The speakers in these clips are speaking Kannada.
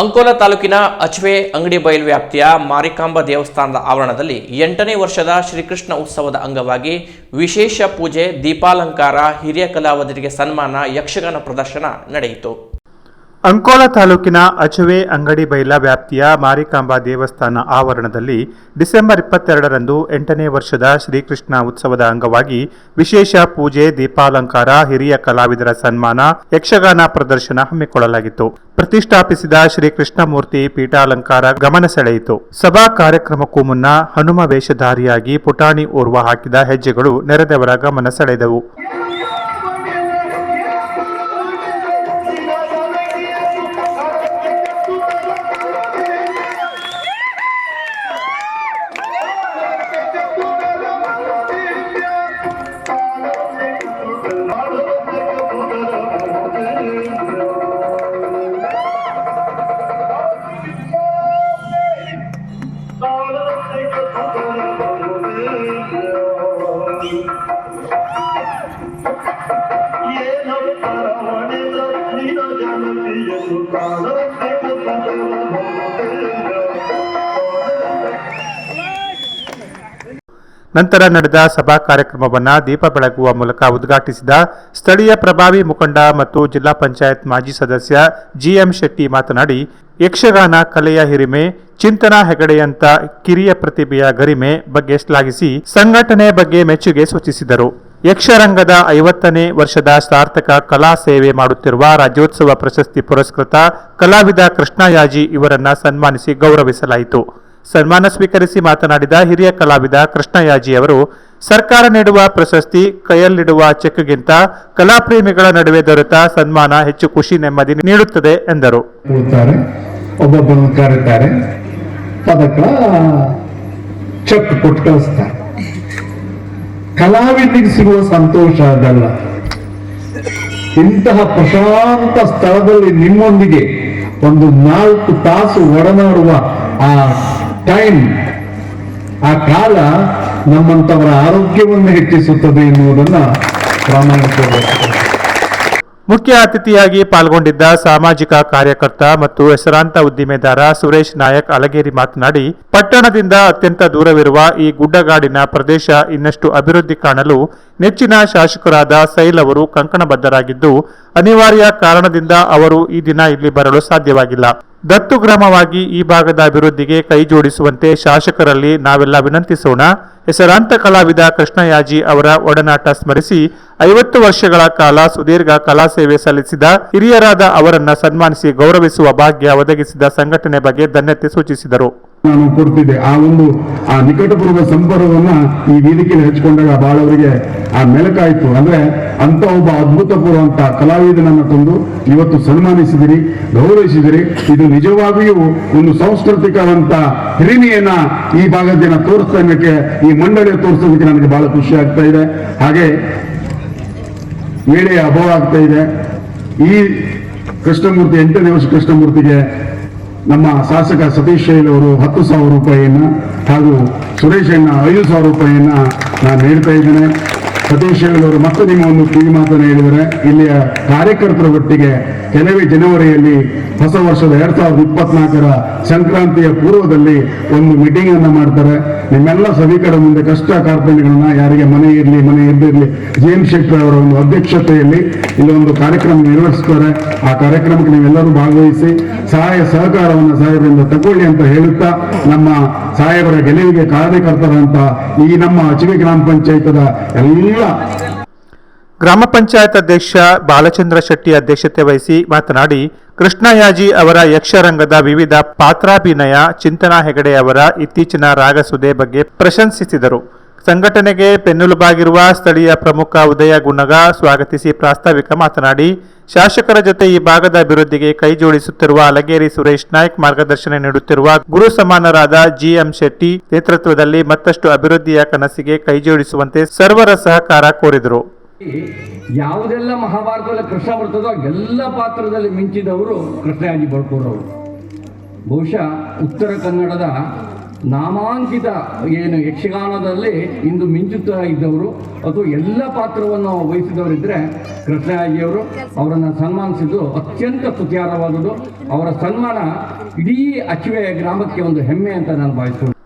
ಅಂಕೋಲ ತಾಲೂಕಿನ ಅಚ್ವೆ ಅಂಗಡಿ ಬಯಲು ವ್ಯಾಪ್ತಿಯ ಮಾರಿಕಾಂಬ ದೇವಸ್ಥಾನದ ಆವರಣದಲ್ಲಿ ಎಂಟನೇ ವರ್ಷದ ಶ್ರೀಕೃಷ್ಣ ಉತ್ಸವದ ಅಂಗವಾಗಿ ವಿಶೇಷ ಪೂಜೆ, ದೀಪಾಲಂಕಾರ, ಹಿರಿಯ ಕಲಾವಿದರಿಗೆ ಸನ್ಮಾನ, ಯಕ್ಷಗಾನ ಪ್ರದರ್ಶನ ನಡೆಯಿತು. ಅಂಕೋಲ ತಾಲೂಕಿನ ಅಚುವೆ ಅಂಗಡಿ ಬೈಲ ವ್ಯಾಪ್ತಿಯ ಮಾರಿಕಾಂಬಾ ದೇವಸ್ಥಾನ ಆವರಣದಲ್ಲಿ ಡಿಸೆಂಬರ್ ಇಪ್ಪತ್ತೆರಡರಂದು ಎಂಟನೇ ವರ್ಷದ ಶ್ರೀಕೃಷ್ಣ ಉತ್ಸವದ ಅಂಗವಾಗಿ ವಿಶೇಷ ಪೂಜೆ, ದೀಪಾಲಂಕಾರ, ಹಿರಿಯ ಕಲಾವಿದರ ಸನ್ಮಾನ, ಯಕ್ಷಗಾನ ಪ್ರದರ್ಶನ ಹಮ್ಮಿಕೊಳ್ಳಲಾಗಿತ್ತು. ಪ್ರತಿಷ್ಠಾಪಿಸಿದ ಶ್ರೀಕೃಷ್ಣ ಮೂರ್ತಿ ಪೀಠಾಲಂಕಾರ ಗಮನ ಸೆಳೆಯಿತು. ಸಭಾ ಕಾರ್ಯಕ್ರಮಕ್ಕೂ ಮುನ್ನ ಹನುಮ ವೇಷಧಾರಿಯಾಗಿ ಪುಟಾಣಿ ಓರ್ವ ಹಾಕಿದ ಹೆಜ್ಜೆಗಳು ನೆರೆದವರ ಗಮನ ಸೆಳೆದವು. ನಂತರ ನಡೆದ ಸಭಾ ಕಾರ್ಯಕ್ರಮವನ್ನು ದೀಪ ಬೆಳಗುವ ಮೂಲಕ ಉದ್ಘಾಟಿಸಿದ ಸ್ಥಳೀಯ ಪ್ರಭಾವಿ ಮುಖಂಡ ಮತ್ತು ಜಿಲ್ಲಾ ಪಂಚಾಯತ್ ಮಾಜಿ ಸದಸ್ಯ ಜಿಎಂ ಶೆಟ್ಟಿ ಮಾತನಾಡಿ, ಯಕ್ಷಗಾನ ಕಲೆಯ ಹಿರಿಮೆ, ಚಿಂತನ ಹೆಗಡೆಯಂತ ಕಿರಿಯ ಪ್ರತಿಭೆಯ ಗರಿಮೆ ಬಗ್ಗೆ ಶ್ಲಾಘಿಸಿ ಸಂಘಟನೆ ಬಗ್ಗೆ ಮೆಚ್ಚುಗೆ ಸೂಚಿಸಿದರು. ಯಕ್ಷರಂಗದ ಐವತ್ತನೇ ವರ್ಷದ ಸಾರ್ಥಕ ಕಲಾ ಸೇವೆ ಮಾಡುತ್ತಿರುವ ರಾಜ್ಯೋತ್ಸವ ಪ್ರಶಸ್ತಿ ಪುರಸ್ಕೃತ ಕಲಾವಿದ ಕೃಷ್ಣಯಾಜಿ ಇವರನ್ನ ಸನ್ಮಾನಿಸಿ ಗೌರವಿಸಲಾಯಿತು. ಸನ್ಮಾನ ಸ್ವೀಕರಿಸಿ ಮಾತನಾಡಿದ ಹಿರಿಯ ಕಲಾವಿದ ಕೃಷ್ಣಯಾಜಿ ಅವರು, ಸರ್ಕಾರ ನೀಡುವ ಪ್ರಶಸ್ತಿ, ಕೈಯಲ್ಲಿಡುವ ಚೆಕ್ಗಿಂತ ಕಲಾಪ್ರೇಮಿಗಳ ನಡುವೆ ದೊರೆತ ಸನ್ಮಾನ ಹೆಚ್ಚು ಖುಷಿ ನೆಮ್ಮದಿ ನೀಡುತ್ತದೆ ಎಂದರು. ಚೆಕ್ ಕಲಾವಿದಿಗೆ ಸಿಗುವ ಸಂತೋಷ ಅದಲ್ಲ. ಇಂತಹ ಪ್ರಶಾಂತ ಸ್ಥಳದಲ್ಲಿ ನಿಮ್ಮೊಂದಿಗೆ ಒಂದು ನಾಲ್ಕು ತಾಸು ಒಡನಾಡುವ ಆ ಟೈಮ್ ಆ ಕಾಲ ನಮ್ಮಂತವರ ಆರೋಗ್ಯವನ್ನು ಹೆಚ್ಚಿಸುತ್ತದೆ ಎನ್ನುವುದನ್ನ ಮುಖ್ಯ ಅತಿಥಿಯಾಗಿ ಪಾಲ್ಗೊಂಡಿದ್ದ ಸಾಮಾಜಿಕ ಕಾರ್ಯಕರ್ತ ಮತ್ತು ಹೆಸರಾಂತ ಉದ್ದಿಮೆದಾರ ಸುರೇಶ್ ನಾಯಕ್ ಅಲಗೇರಿ ಮಾತನಾಡಿ, ಪಟ್ಟಣದಿಂದ ಅತ್ಯಂತ ದೂರವಿರುವ ಈ ಗುಡ್ಡಗಾಡಿನ ಪ್ರದೇಶ ಇನ್ನಷ್ಟು ಅಭಿವೃದ್ಧಿ ಕಾಣಲು ನೆಚ್ಚಿನ ಶಾಸಕರಾದ ಸೈಲ್ ಅವರು ಕಂಕಣಬದ್ಧರಾಗಿದ್ದು, ಅನಿವಾರ್ಯ ಕಾರಣದಿಂದ ಅವರು ಈ ದಿನ ಇಲ್ಲಿ ಬರಲು ಸಾಧ್ಯವಾಗಿಲ್ಲ. ದತ್ತು ಗ್ರಾಮವಾಗಿ ಈ ಭಾಗದ ಅಭಿವೃದ್ಧಿಗೆ ಕೈ ಜೋಡಿಸುವಂತೆ ಶಾಸಕರಲ್ಲಿ ನಾವೆಲ್ಲ ವಿನಂತಿಸೋಣ ಹೆಸರಾಂತ ಕಲಾವಿದ ಕೃಷ್ಣಯಾಜಿ ಅವರ ಒಡನಾಟ ಸ್ಮರಿಸಿ ಐವತ್ತು ವರ್ಷಗಳ ಕಾಲ ಸುದೀರ್ಘ ಕಲಾ ಸೇವೆ ಸಲ್ಲಿಸಿದ ಹಿರಿಯರಾದ ಅವರನ್ನ ಸನ್ಮಾನಿಸಿ ಗೌರವಿಸುವ ಭಾಗ್ಯ ಒದಗಿಸಿದ ಸಂಘಟನೆ ಬಗ್ಗೆ ಧನ್ಯತೆ ಸೂಚಿಸಿದರು. ನಾನು ಕೊಡ್ತಿದ್ದೆ. ಆ ಒಂದು, ಆ ನಿಕಟಪೂರ್ವ ಸಂಪರ್ಕವನ್ನ ಈ ವೇದಿಕೆಯಲ್ಲಿ ಹಚ್ಚಿಕೊಂಡಾಗ ಬಹಳವರಿಗೆ ಆ ಮೆಲಕಾಯ್ತು. ಅಂದ್ರೆ ಅಂತ ಒಬ್ಬ ಅದ್ಭುತಪೂರ್ವ ಅಂತ ಕಲಾವಿದನನ್ನು ತಂದು ಇವತ್ತು ಸನ್ಮಾನಿಸಿದಿರಿ, ಗೌರವಿಸಿದಿರಿ. ಇದು ನಿಜವಾಗಿಯೂ ಒಂದು ಸಾಂಸ್ಕೃತಿಕವಂತ ಹಿರಿಮೆಯನ್ನ ಈ ಭಾಗದ ಜನ ತೋರಿಸೋದಕ್ಕೆ ಈ ಮಂಡಳಿಯ ತೋರಿಸೋದಕ್ಕೆ ನನಗೆ ಬಹಳ ಖುಷಿ ಆಗ್ತಾ ಇದೆ. ಹಾಗೆ ವೇಳೆಯ ಅಭಾವ ಆಗ್ತಾ ಇದೆ. ಈ ಕೃಷ್ಣಮೂರ್ತಿ, ಎಂಟನೇ ವರ್ಷ ಕೃಷ್ಣಮೂರ್ತಿಗೆ ನಮ್ಮ ಶಾಸಕ ಸತೀಶ್ ಶೈಲ್ ಅವರು ಹತ್ತು ಸಾವಿರ ರೂಪಾಯಿಯನ್ನ ಹಾಗೂ ಸುರೇಶ್ ಅಣ್ಣ ಐದು ಸಾವಿರ ರೂಪಾಯಿಯನ್ನ ನಾನು ಹೇಳ್ತಾ ಇದ್ದೇನೆ. ಸತೀಶ್ ಅವರು ಮತ್ತೆ ನಿಮ್ಮ ಒಂದು ಕಿವಿ ಮಾತನ್ನು ಹೇಳಿದರೆ, ಇಲ್ಲಿಯ ಕಾರ್ಯಕರ್ತರ ಒಟ್ಟಿಗೆ ಕೆಲವೇ ಜನವರಿಯಲ್ಲಿ ಹೊಸ ವರ್ಷದ ಎರಡ್ ಸಾವಿರದ ಇಪ್ಪತ್ನಾಲ್ಕರ ಸಂಕ್ರಾಂತಿಯ ಪೂರ್ವದಲ್ಲಿ ಒಂದು ಮೀಟಿಂಗ್ ಅನ್ನ ಮಾಡ್ತಾರೆ. ನಿಮ್ಮೆಲ್ಲ ಸಭಿಕರ ಮುಂದೆ ಕಷ್ಟ ಕಾರ್ಪಣ್ಯಗಳನ್ನ ಯಾರಿಗೆ ಮನೆ ಇರಲಿ, ಮನೆ ಇರದಿರಲಿ ಜೇಮ್ ಎಂ ಶೆಟ್ಟರ್ ಅವರ ಒಂದು ಅಧ್ಯಕ್ಷತೆಯಲ್ಲಿ ಇಲ್ಲಿ ಒಂದು ಕಾರ್ಯಕ್ರಮ ನಿರ್ವಹಿಸ್ತಾರೆ. ಆ ಕಾರ್ಯಕ್ರಮಕ್ಕೆ ನೀವೆಲ್ಲರೂ ಭಾಗವಹಿಸಿ ಸಹಾಯ ಸಹಕಾರವನ್ನು ಸಾಹೇಬರಿಂದ ತಗೊಳ್ಳಿ ಅಂತ ಹೇಳುತ್ತಾ ನಮ್ಮ ಸಾಹೇಬರ ಗೆಲುವಿಗೆ ಕಾರ್ಯಕರ್ತರಂತ ಈ ನಮ್ಮ ಅಚಿವೆ ಗ್ರಾಮ ಪಂಚಾಯತದ ಎಲ್ಲ ಗ್ರಾಮ ಪಂಚಾಯತ್ ಅಧ್ಯಕ್ಷ ಬಾಲಚಂದ್ರ ಶೆಟ್ಟಿ ಅಧ್ಯಕ್ಷತೆ ವಹಿಸಿ ಮಾತನಾಡಿ, ಕೃಷ್ಣಯಾಜಿ ಅವರ ಯಕ್ಷರಂಗದ ವಿವಿಧ ಪಾತ್ರಾಭಿನಯ ಚಿಂತನಾ ಹೆಗಡೆ ಅವರ ಇತ್ತೀಚಿನ ರಾಗಸುದೆ ಬಗ್ಗೆ ಪ್ರಶಂಸಿಸಿದರು. ಸಂಘಟನೆಗೆ ಬೆನ್ನೆಲುಬಾಗಿರುವ ಸ್ಥಳೀಯ ಪ್ರಮುಖ ಉದಯ ಗುಣಗ ಸ್ವಾಗತಿಸಿ ಪ್ರಾಸ್ತಾವಿಕ ಮಾತನಾಡಿ, ಶಾಸಕರ ಜೊತೆ ಈ ಭಾಗದ ಅಭಿವೃದ್ಧಿಗೆ ಕೈಜೋಡಿಸುತ್ತಿರುವ ಅಲಗೇರಿ ಸುರೇಶ್ ನಾಯ್ಕ್ ಮಾರ್ಗದರ್ಶನ ನೀಡುತ್ತಿರುವ ಗುರು ಸಮಾನರಾದ ಜಿಎಂ ಶೆಟ್ಟಿ ನೇತೃತ್ವದಲ್ಲಿ ಮತ್ತಷ್ಟು ಅಭಿವೃದ್ಧಿಯ ಕನಸಿಗೆ ಕೈಜೋಡಿಸುವಂತೆ ಸರ್ವರ ಸಹಕಾರ ಕೋರಿದರು. ಯಾವುದೆಲ್ಲ ಮಹಾಭಾರತದಲ್ಲಿ ಕೃಷ್ಣ ಬರ್ತದೋ ಎಲ್ಲ ಪಾತ್ರದಲ್ಲಿ ಮಿಂಚಿದವರು ಕೃಷ್ಣಯಾಜಿ ಬಳ್ಕೋರವರು ಬಹುಶಃ ಉತ್ತರ ಕನ್ನಡದ ನಾಮಾಂಕಿತ ಏನು ಯಕ್ಷಗಾನದಲ್ಲಿ ಇಂದು ಮಿಂಚುತ್ತಾ ಇದ್ದವರು ಅಥವಾ ಎಲ್ಲ ಪಾತ್ರವನ್ನು ವಹಿಸಿದವರಿದ್ದರೆ ಕೃಷ್ಣಯಾಜಿಯವರು ಅವರನ್ನು ಸನ್ಮಾನಿಸಿದ್ದು ಅತ್ಯಂತ ಸ್ತುತ್ಯಾರವಾದುದು ಅವರ ಸನ್ಮಾನ ಇಡೀ ಅಚುವೆ ಗ್ರಾಮಕ್ಕೆ ಒಂದು ಹೆಮ್ಮೆ ಅಂತ ನಾನು ಭಾವಿಸ್ತೀನಿ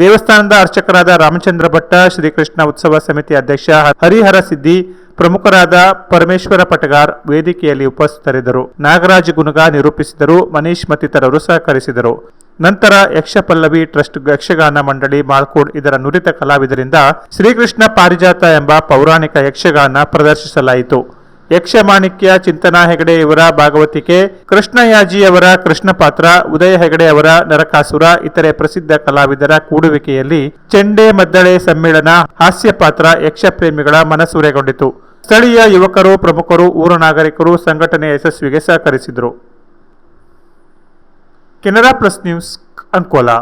ದೇವಸ್ಥಾನದ ಅರ್ಚಕರಾದ ರಾಮಚಂದ್ರ ಭಟ್ಟ, ಶ್ರೀಕೃಷ್ಣ ಉತ್ಸವ ಸಮಿತಿ ಅಧ್ಯಕ್ಷ ಹರಿಹರ ಸಿದ್ದಿ ಪ್ರಮುಖರಾದ ಪರಮೇಶ್ವರ ಪಟಗಾರ್ ವೇದಿಕೆಯಲ್ಲಿ ಉಪಸ್ಥಿತರಿದ್ದರು. ನಾಗರಾಜ್ ಗುಣಗ ನಿರೂಪಿಸಿದರು, ಮನೀಶ್ ಮತ್ತಿತರರು ಸಹಕರಿಸಿದರು. ನಂತರ ಯಕ್ಷ ಪಲ್ಲವಿ ಟ್ರಸ್ಟ್ ಯಕ್ಷಗಾನ ಮಂಡಳಿ ಮಾಲ್ಕೋಡ್ ಇದರ ನುರಿತ ಕಲಾವಿದರಿಂದ ಶ್ರೀಕೃಷ್ಣ ಪಾರಿಜಾತ ಎಂಬ ಪೌರಾಣಿಕ ಯಕ್ಷಗಾನ ಪ್ರದರ್ಶಿಸಲಾಯಿತು. ಯಕ್ಷಮಾಣಿಕ್ಯ ಚಿಂತನಾ ಹೆಗಡೆ ಇವರ ಭಾಗವತಿಕೆ ಕೃಷ್ಣಯಾಜಿಯವರ ಕೃಷ್ಣ ಪಾತ್ರ ಉದಯ ಹೆಗಡೆ ಅವರ ನರಕಾಸುರ, ಇತರೆ ಪ್ರಸಿದ್ಧ ಕಲಾವಿದರ ಕೂಡುವಿಕೆಯಲ್ಲಿ ಚೆಂಡೆ ಮದ್ದಳೆ ಸಮ್ಮೇಳನ ಹಾಸ್ಯ ಪಾತ್ರ ಯಕ್ಷ ಪ್ರೇಮಿಗಳ ಮನಸೂರೆಗೊಂಡಿತು. ಸ್ಥಳೀಯ ಯುವಕರು, ಪ್ರಮುಖರು, ಊರ ನಾಗರಿಕರು ಸಂಘಟನೆಯ ಯಶಸ್ವಿಗೆ ಸಹಕರಿಸಿದರು. Canara plus news Ankola